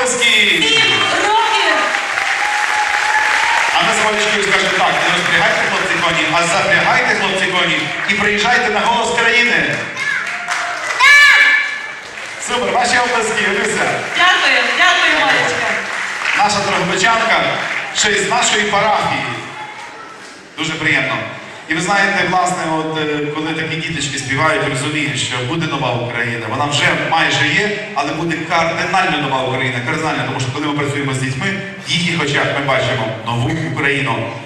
оплески. А ми з скажемо так, не розпрягайте хлопці коні, а запрягайте хлопці коні і приїжджайте на голос країни. Супер, ваші оплески, Люся. Дякую, дякую, Олечка. Наша Дрогобичанка, ще й з нашої парафії. Дуже приємно. І ви знаєте, власне, от е, коли такі діточки співають, розумієш, що буде нова Україна. Вона вже майже є, але буде кардинально нова Україна. Кардинально, тому що коли ми працюємо з дітьми, в їхніх очах ми бачимо нову Україну.